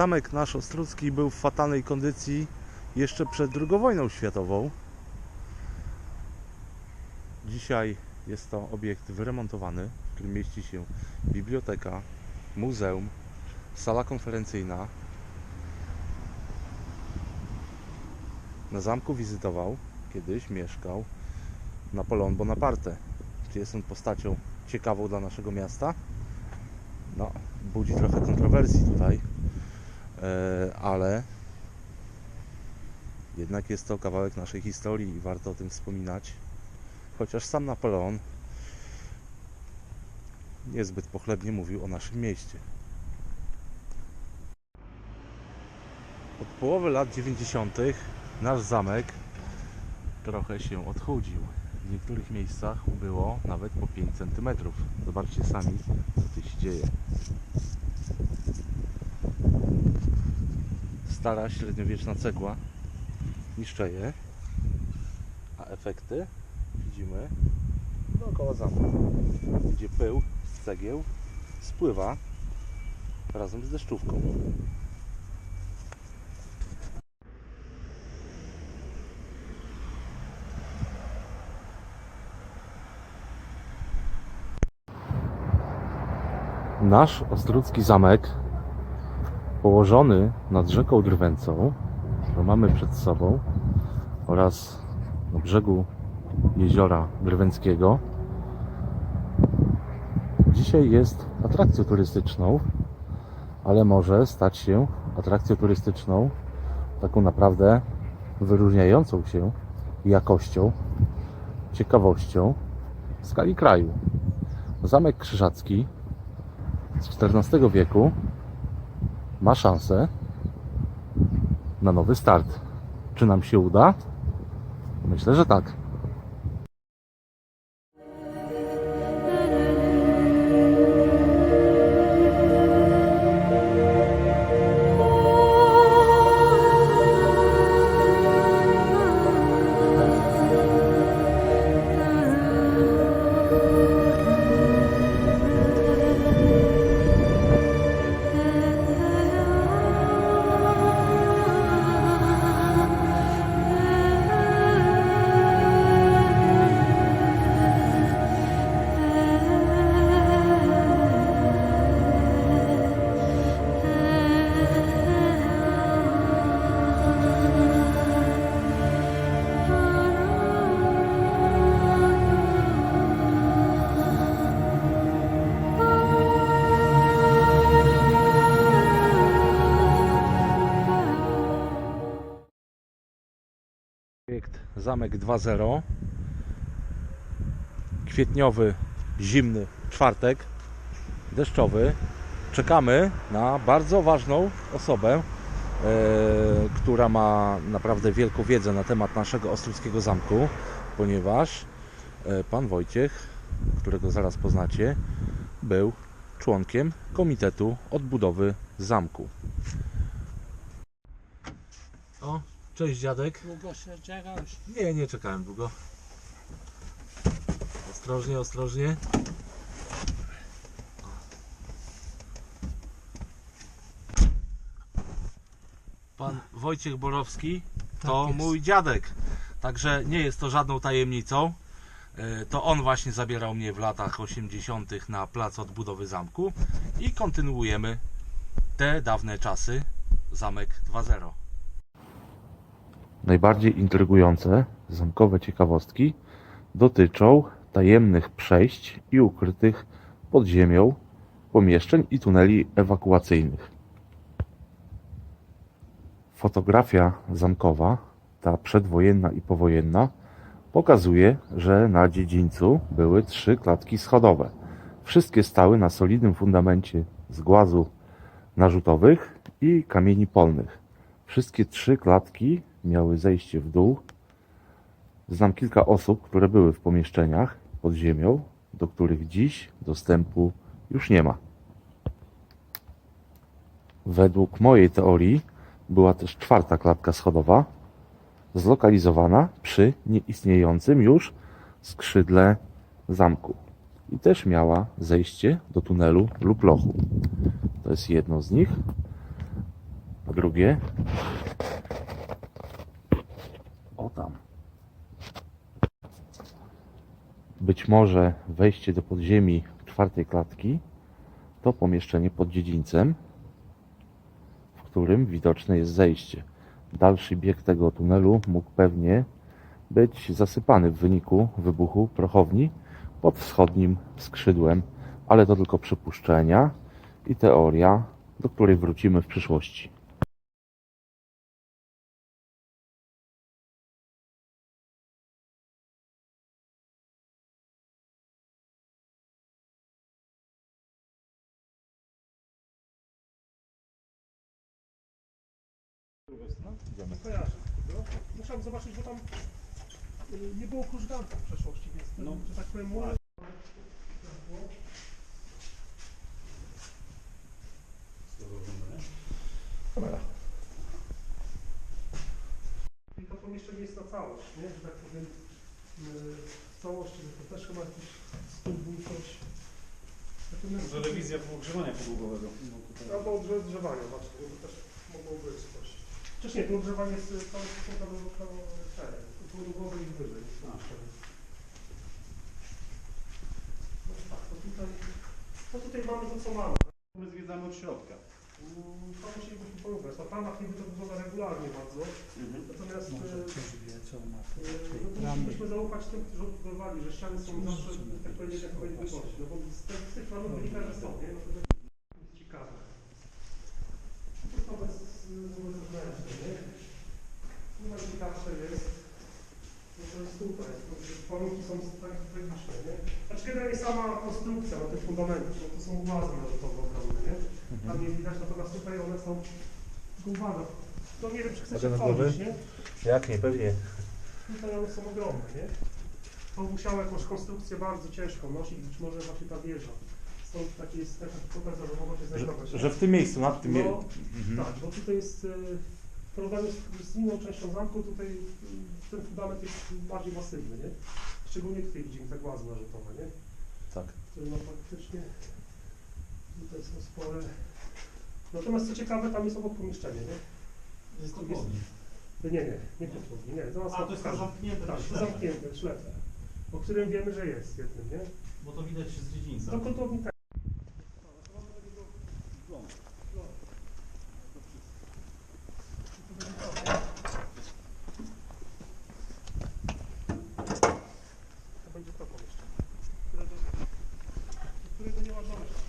Zamek nasz Ostrucki był w fatalnej kondycji jeszcze przed II wojną światową. Dzisiaj jest to obiekt wyremontowany, w którym mieści się biblioteka, muzeum, sala konferencyjna. Na zamku wizytował, kiedyś mieszkał Napoleon Bonaparte. Czy jest on postacią ciekawą dla naszego miasta? No, budzi trochę kontrowersji tutaj, ale jednak jest to kawałek naszej historii i warto o tym wspominać. Chociaż sam Napoleon niezbyt pochlebnie mówił o naszym mieście. Od połowy lat 90. nasz zamek trochę się odchudził. W niektórych miejscach ubyło nawet po 5 cm. Zobaczcie sami, co tu się dzieje. Stara średniowieczna cegła. Niszczeje, a efekty? Widzimy. Dookoła zamku, gdzie pył z cegieł spływa razem z deszczówką. Nasz ostrucki zamek położony nad rzeką Drwęcą, którą mamy przed sobą oraz na brzegu jeziora Drwęckiego dzisiaj jest atrakcją turystyczną, ale może stać się atrakcją turystyczną taką naprawdę wyróżniającą się jakością, ciekawością w skali kraju. Zamek Krzyżacki z XIV wieku ma szansę na nowy start. Czy nam się uda? Myślę, że tak. Zamek 2.0 Kwietniowy, zimny czwartek Deszczowy. Czekamy na bardzo ważną osobę e, Która ma naprawdę wielką wiedzę na temat naszego Ostruckiego Zamku Ponieważ e, Pan Wojciech, którego zaraz poznacie Był członkiem Komitetu Odbudowy Zamku O, cześć dziadek Długo się czekasz? nie, nie czekałem długo. Ostrożnie, ostrożnie. Pan Wojciech Borowski to jest. mój dziadek. Także nie jest to żadną tajemnicą. E, To on właśnie zabierał mnie w latach 80. na plac odbudowy zamku i kontynuujemy te dawne czasy. Zamek 2.0. Najbardziej intrygujące zamkowe ciekawostki dotyczą tajemnych przejść i ukrytych pod ziemią pomieszczeń i tuneli ewakuacyjnych. Fotografia zamkowa, ta przedwojenna i powojenna, pokazuje, że na dziedzińcu były trzy klatki schodowe. Wszystkie stały na solidnym fundamencie z głazu narzutowych i kamieni polnych. Wszystkie trzy klatki miały zejście w dół. Znam kilka osób, które były w pomieszczeniach pod ziemią, do których dziś dostępu już nie ma. Według mojej teorii była też czwarta klatka schodowa, zlokalizowana przy nieistniejącym już skrzydle zamku. I też miała zejście do tunelu lub lochu. To jest jedno z nich. drugie. O tam. Być może wejście do podziemi czwartej klatki to pomieszczenie pod dziedzińcem, w którym widoczne jest zejście. Dalszy bieg tego tunelu mógł pewnie być zasypany w wyniku wybuchu prochowni pod wschodnim skrzydłem, ale to tylko przypuszczenia i teoria, do której wrócimy w przyszłości. Kojarzę. No. Musiałem zobaczyć, bo tam y, nie było krużganka w przeszłości, więc ten, No. że tak powiem, młody. Dobra. I to pomieszczenie jest na całość, nie? Że tak powiem, y, w całości, że to też chyba jakiś stół był coś. Natomiast- Może rewizja ogrzewania podłogowego. No. Albo odgrzewania właśnie, bo to też mogło być coś. Nie, to ogrzewanie jest y, do czterech, podłogowe i wyżej. A. No tak, to tutaj, no tutaj mamy to co mamy. My zwiedzamy od środka. Mm, To musielibyśmy porównywać. Na planach niby to wygląda regularnie bardzo, natomiast y, y, no to musimy zaufać tym, którzy obserwowali, że ściany są zawsze, tak powiedzieć, jak powinny być. No bo z, tych planów wynika, że są, nie? No to jest ciekawe. To są bez złego zewnętrzne, nie? Tu najciekawsze jest, no to jest tutaj, to że warunki są tak tragiczne, nie? Znaczy generalnie sama konstrukcja na tych fundamentach, no to są łazy narodowe ogromne, nie? Tam nie widać, natomiast tutaj one są, uwaga, no nie wiem, czy na głowę? wchodzić, nie? Jak nie, pewnie. Tutaj one są ogromne, nie? To musiało jakąś konstrukcję bardzo ciężką nosić, być może właśnie ta wieża. Stąd taki jest taka hipoteza, że mogła się znajdować. nie? w tym miejscu, nad tym No, Tak, bo tutaj jest y, w porównaniu z, z inną częścią zamku, tutaj y, ten fundament jest bardziej masywny, nie? Szczególnie tutaj widzimy te głazy narzutowe, nie? Tak. No faktycznie tutaj są spore. Natomiast co ciekawe, tam jest obok pomieszczenie, nie? Jest to. Nie, nie, nie kotłowni, nie. Zaraz A, to jest to zamknięte Tak, to zamknięte, ślepne. O którym wiemy, że jest jednym, nie? Bo to widać z dziedzińca. Do kotłowni tak. To będzie to pomieszczenie, którego, którego nie ma dojścia.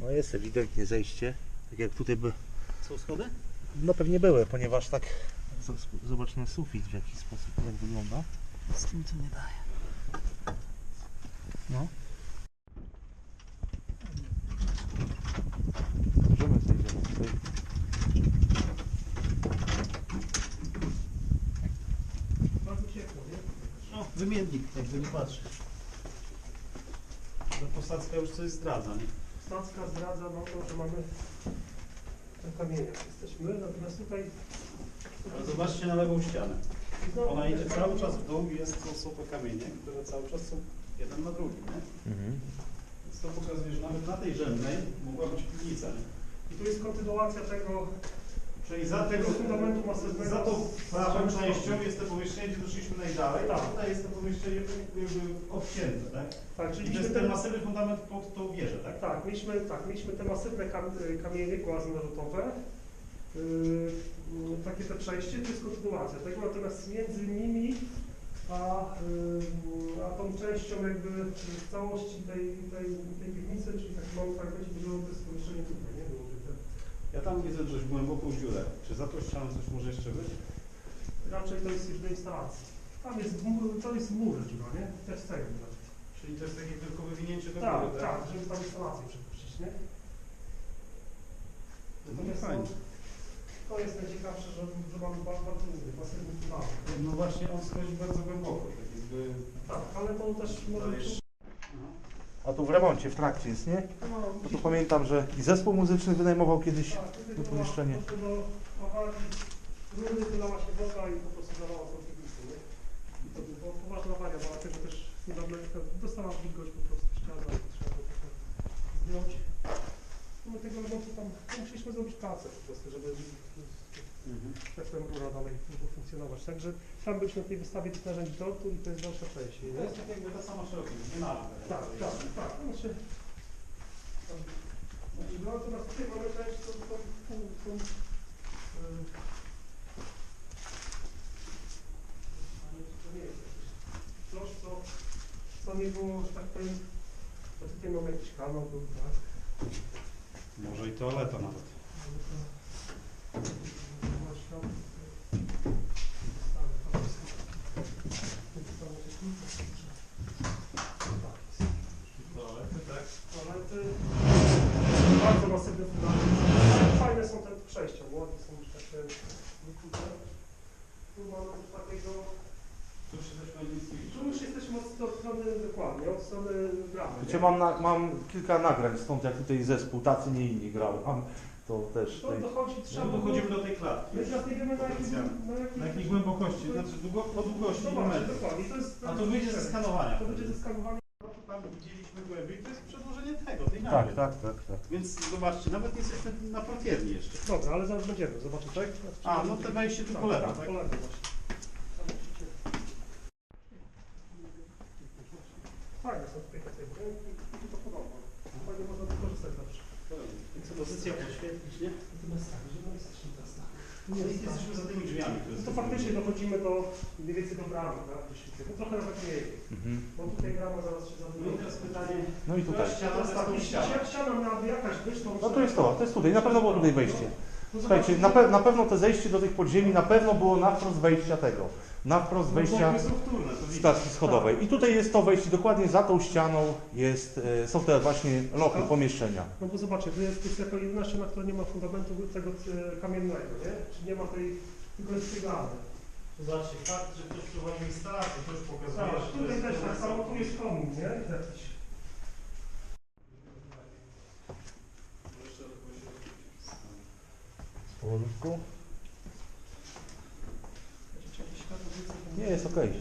No jest ewidentnie zejście, tak jak tutaj by, Są schody? no pewnie były, ponieważ tak, zobacz na sufit w jaki sposób, jak wygląda. Z tym co nie daje. No. Możemy zejdziemy tutaj. Bardzo ciepło, nie? No, wymiennik, jakby nie patrzeć. Ta posadzka już coś zdradza, nie? Stacka zdradza nam to, że mamy ten kamieniach jesteśmy, natomiast tutaj... Ale zobaczcie na lewą ścianę. Znowu Ona idzie cały czas w dół i jest, to są kamienie, które cały czas są jeden na drugim, nie? Więc to pokazuje, że nawet na tej rzędnej mogła być piwnica? I tu jest kontynuacja tego, Czyli za tego fundamentu masywnego. Za tą prawą częścią jest to pomieszczenie, gdzie doszliśmy najdalej, Tak. tutaj jest to pomieszczenie jakby odcięte, tak? Tak, Czyli to mieliśmy ten, masywny fundament pod tą wieżę, tak? tak, mieliśmy, tak, mieliśmy te masywne y, kamienie, głazy narzutowe. Yy, takie te przejście, to jest kontynuacja tego, natomiast między nimi a, yy, a tą częścią jakby w całości tej, tej, tej piwnicy, czyli tak mały fragmencie było to jest pomieszczenie tutaj. Ja tam widzę dość głęboką dziurę. Czy za tą ścianą coś może jeszcze być? Raczej to jest już do instalacji. Tam jest, mur, to jest mur dziura, nie? Też cegły raczej. Czyli to jest takie tylko wywinięcie do Tak, góry, tak, żeby tam instalację przepuścić, nie? No Natomiast fajnie. no, to jest najciekawsze, że, że mamy bardzo, masywny fundament. No właśnie on schodzi bardzo głęboko, tak jakby... Tak, ale to też może A tu w remoncie, w trakcie jest, nie? Bo tu pamiętam, że i zespół muzyczny wynajmował kiedyś to pomieszczenie. po nie? Dlatego tam, musieliśmy zrobić pracę po prostu, żeby Mhm. tak powiem rura dalej mogła funkcjonować. Także tam byliśmy na tej wystawie tych narzędzi tortu i to jest dalsza część. To jest tak jakby ta sama szerokość, nie ma. Tak, tak, tak. Znaczy, znaczy, no teraz tutaj mamy część, tą, tą, tą, tą yy, ale to nie jest jakieś coś, co, co nie było, że tak powiem, bo tutaj mamy jakiś kanał był, tak? Może i toaleta nawet. Ale to- Właśnie tam, yy, stale, tam jest- tam jest kilka rzeczy. Tak, jest. Toalety, tak? Toalety, bardzo masywne fundamenty. Fajne są te przejścia, bo ładnie są już takie wykute. Tu mamy coś takiego, Tu się też będzie nic tu już jesteśmy od, od strony strony bramy. Wiecie, mam, na, mam kilka nagrań stąd, jak tutaj zespół, tacy nie inni grał. Mam to też. To Tutaj. dochodzi, trzeba No dochodzimy do tej klatki. My teraz nie wiemy na jakiej, na jakiej, Na jakiej głębokości, znaczy długo, o długości No ile właśnie, metrów. dokładnie. To jest, A to wyjdzie ze skanowania. To będzie ze skanowania. No to tam widzieliśmy głębiej, to jest przedłożenie tego, tej Tak, tak, tak, tak. Więc zobaczcie, nawet nie jesteśmy na portierni jeszcze. Dobra, ale zaraz będziemy, zobaczyć. Tak? A, no te wejście tu po lewo, tak? tak? Po lewo właśnie. Tam musicie- Fajne są takie budynki, mi się to podoba. Fajnie można wykorzystać zawsze. Pozycja podświetlić, nie? Natomiast tak, że no jesteśmy teraz tak. I jest tak. jesteśmy za tymi drzwiami. No to faktycznie dochodzimy do mniej więcej do bramy, tak? No trochę nawet mniej, Mhm. bo tutaj brama zaraz się No i zamknie. teraz pytanie, No i tutaj. ściana? Jak ściana miałaby jakaś być, to... No to jest to, to jest tutaj, na pewno było tutaj wejście. No Słuchajcie, na, pe na pewno to zejście do tych podziemi na pewno było na wprost wejścia tego. Na wprost wejścia No, to widać. klatki schodowej. I tutaj jest to wejście, dokładnie za tą ścianą jest, e, są te właśnie lochy, pomieszczenia. No bo zobaczcie, tu jest, to jest jako jedyna ściana, która nie ma fundamentu tego e, kamiennego, nie? Czy nie ma tej, tylko jest cygany. Zobaczcie, fakt, że ktoś prowadził instalację, to już pokazuje, Tak, że to tutaj jest też tak samo, tu jest komin, nie? Jakiś. Powolutku? Nie, jest okej.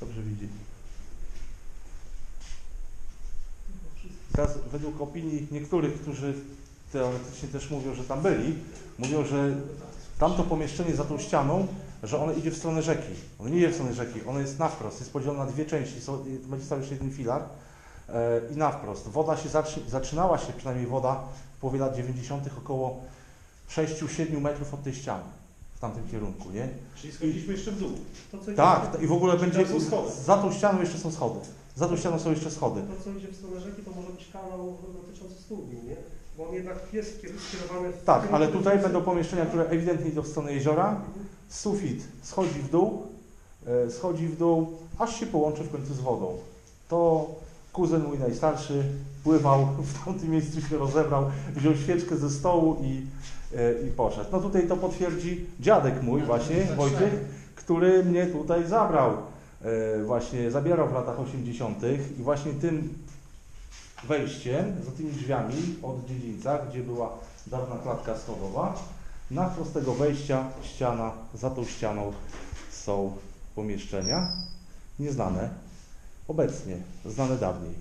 Dobrze widzi. Teraz według opinii niektórych, którzy teoretycznie też mówią, że tam byli, mówią, że tamto pomieszczenie za tą ścianą, że ono idzie w stronę rzeki. Ono nie idzie w stronę rzeki, ono jest na wprost, jest podzielone na dwie części, są, będzie stał jeszcze jeden filar e, i na wprost. Woda się zaczy, zaczynała się, przynajmniej woda w połowie lat 90. około 6-7 metrów od tej ściany w tamtym kierunku, nie? Czyli schodziliśmy jeszcze w dół. To, co idzie, Tak, i w ogóle będzie. Za tą ścianą jeszcze są schody. Za tą ścianą są jeszcze schody. to, co idzie w stronę rzeki, to może być kanał dotyczący studni, nie? Bo on jednak jest kier- skierowany w Tak, ale tutaj będą pomieszczenia, które ewidentnie idą w stronę jeziora. Mhm. Sufit schodzi w dół, e, schodzi w dół, aż się połączy w końcu z wodą. To kuzyn mój najstarszy pływał w tamtym miejscu, się rozebrał, wziął świeczkę ze stołu i, i poszedł. No tutaj to potwierdzi dziadek mój właśnie, Wojciech, który mnie tutaj zabrał. E, Właśnie zabierał w latach 80. i właśnie tym wejściem, za tymi drzwiami od dziedzińca, gdzie była dawna klatka schodowa, na wprost tego wejścia ściana, za tą ścianą są pomieszczenia nieznane obecnie, znane dawniej.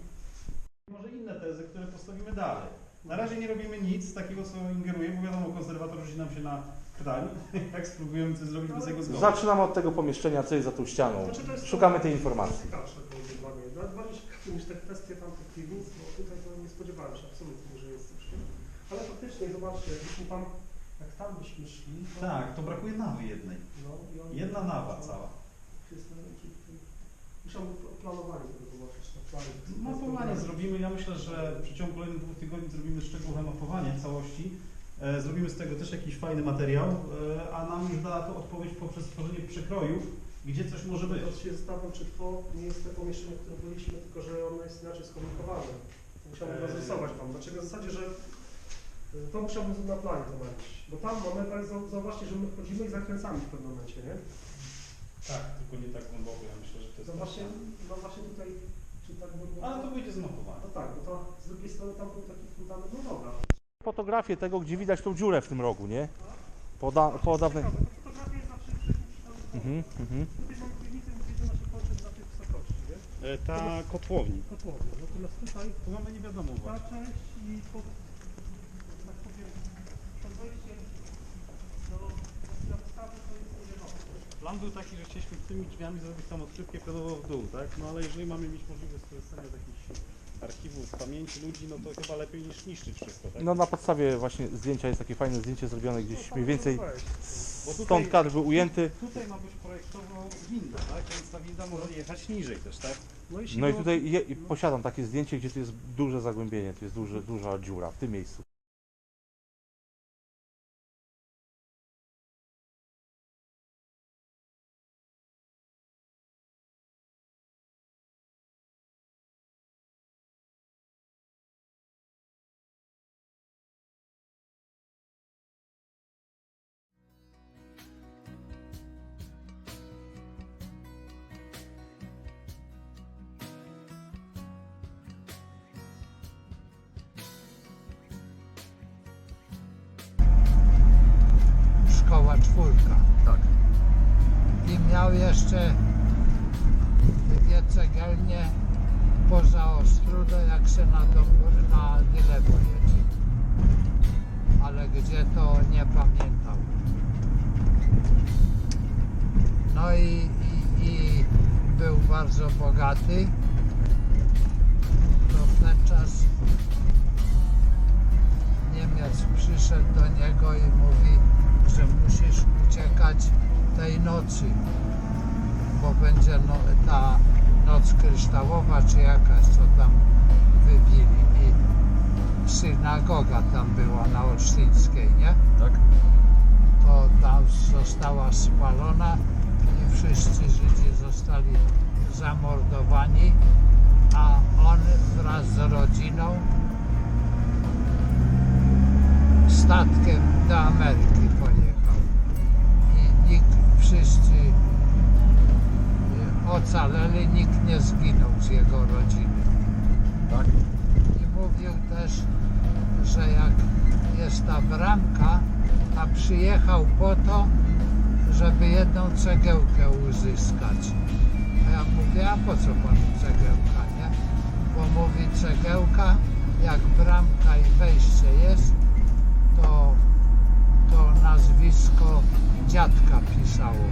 Może inne tezy, które postawimy dalej. Na razie nie robimy nic takiego, co ingeruje, bo wiadomo, konserwator rzuci nam się na krtań, jak spróbujemy coś zrobić bez jego zgody. Zaczynamy od tego pomieszczenia, co jest za tą ścianą. Znaczy, to jest- Szukamy tej informacji. Ciekawsze to wyzwanie. Nawet bardziej ciekawe niż te kwestie tamtych piwnic, bo tutaj to nie spodziewałem się absolutnie, że jest coś. Ale faktycznie, zobaczcie, jakbyśmy tam, jak tam byśmy szli, to... Tak, to brakuje nawy jednej. No, Jedna nawa cała. Jest to taki- Musiałbym pl- planowanie tego zobaczyć na planie. Mapowanie zrobimy. Ja myślę, że w przeciągu kolejnych dwóch tygodni zrobimy szczegółowe mapowanie całości. E, zrobimy z tego też jakiś fajny materiał, e, a nam już da to odpowiedź poprzez tworzenie przekrojów, gdzie coś może być. Się zastanawiam, czy to nie jest to pomieszczenie, w którym byliśmy, tylko że ono jest inaczej skomunikowane. Musiałbym Eee. rozrysować tam. Dlaczego w zasadzie, że y, to musiałbym na planie zobaczyć. Bo tam mamy, tak, zau- zauważcie, że my wchodzimy i zakręcamy w pewnym momencie, nie? Tak, tylko nie tak głęboko. Ja myślę, to jest. No właśnie, no właśnie tutaj, czy tak by było? Ale to wyjdzie z mapowania. No tak, bo to z drugiej strony tam był taki fundament, no dobra. Fotografię tego, gdzie widać tą dziurę w tym rogu, nie? Po, da, po dawnej... Ciekawe, to fotografia jest zawsze jesteśmy przy Mhm, mhm. tutaj mamy piwnicę, gdzie widzę nasze kończy na tej wysokości, nie? E, Ta kotłowni. kotłownia. Natomiast tutaj Tu mamy nie wiadomo ta właśnie. część i to, tak powiem, przed wejściem do do wystawy to jest nie wiadomo. Plan był taki, że chcieliśmy tymi drzwiami zrobić tam odkrywkę pionowo w dół, tak? No ale jeżeli mamy mieć możliwość skorzystania z jakichś archiwów, z pamięci ludzi, no to chyba lepiej niż niszczyć wszystko, tak? No na podstawie właśnie zdjęcia jest takie fajne zdjęcie zrobione gdzieś mniej więcej stąd kadr był ujęty. Tutaj ma być projektowo winda, tak? Więc ta winda może jechać niżej też, tak? No, jeśli No i tutaj je, i posiadam takie zdjęcie, gdzie tu jest duże zagłębienie, tu jest duże, duża dziura w tym miejscu. Czwórka. Tak. I miał jeszcze dwie cegielnie poza Ostrudę, jak się na, Dąbr, na jedzie. Ale gdzie to nie pamiętam. No i, i, i był bardzo bogaty. To w ten czas Niemiec przyszedł do niego i mówi, uciekać tej nocy, bo będzie no, ta noc kryształowa czy jakaś, co tam wybili. I synagoga tam była na Olsztyńskiej, nie? Tak. To tam została spalona i wszyscy Żydzi zostali zamordowani, a on wraz z rodziną statkiem do Ameryki nie zginął z jego rodziny. Tak? I mówił też, że jak jest ta bramka, a przyjechał po to, żeby jedną cegiełkę uzyskać. A ja mówię, a po co panu cegiełka, nie? Bo mówi cegiełka, jak bramka i wejście jest, to, to nazwisko dziadka pisało.